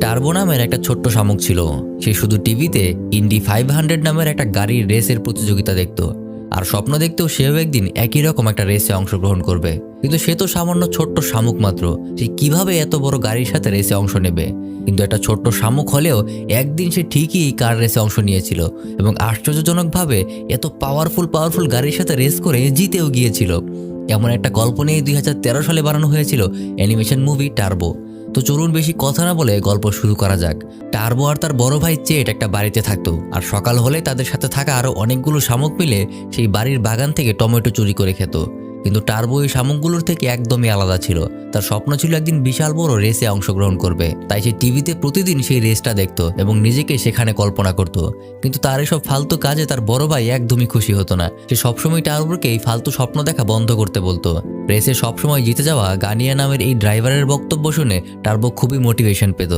Turbo নামের একটা ছোট্ট শামুক ছিল। সে শুধু টিভিতে ইন্ডি ফাইভ হান্ড্রেড নামের একটা গাড়ির রেসের প্রতিযোগিতা দেখতো। আর স্বপ্ন দেখতেও সেও একদিন একই রকম একটা রেসে অংশগ্রহণ করবে। কিন্তু সে তো সামান্য ছোট্ট শামুক মাত্র। সে কীভাবে এত বড় গাড়ির সাথে রেসে অংশ নেবে? কিন্তু একটা ছোট্ট শামুক হলেও একদিন সে ঠিকই এই কার রেসে অংশ নিয়েছিল এবং আশ্চর্যজনকভাবে এত পাওয়ারফুল পাওয়ারফুল গাড়ির সাথে রেস করে জিতেও গিয়েছিল। এমন একটা গল্প নিয়ে দুই হাজার তেরো সালে বানানো হয়েছিল অ্যানিমেশন মুভি টার্বো। তো চলুন বেশি কথা না বলে গল্প শুরু করা যাক। টার্বো আর তার বড় ভাই চেট একটা বাড়িতে থাকতো, আর সকাল হলে তাদের সাথে থাকা আরও অনেকগুলো শামুক মিলে সেই বাড়ির বাগান থেকে টমেটো চুরি করে খেত। কিন্তু টার্বো এই শামুকগুলোর থেকে একদমই আলাদা ছিল। তার স্বপ্ন ছিল একদিন বিশাল বড় রেসে অংশগ্রহণ করবে। তাই সে টিভিতে প্রতিদিন সেই রেসটা দেখতো এবং নিজেকে সেখানে কল্পনা করত। কিন্তু তার এসব ফালতু কাজে তার বড় ভাই একদমই খুশি হতো না। সে সবসময় টার্বোকে এই ফালতু স্বপ্ন দেখা বন্ধ করতে বলতো। রেসে সবসময় জিতে যাওয়া গানিয়া নামের এই ড্রাইভারের বক্তব্য শুনে টার্বো খুবই মোটিভেশন পেত।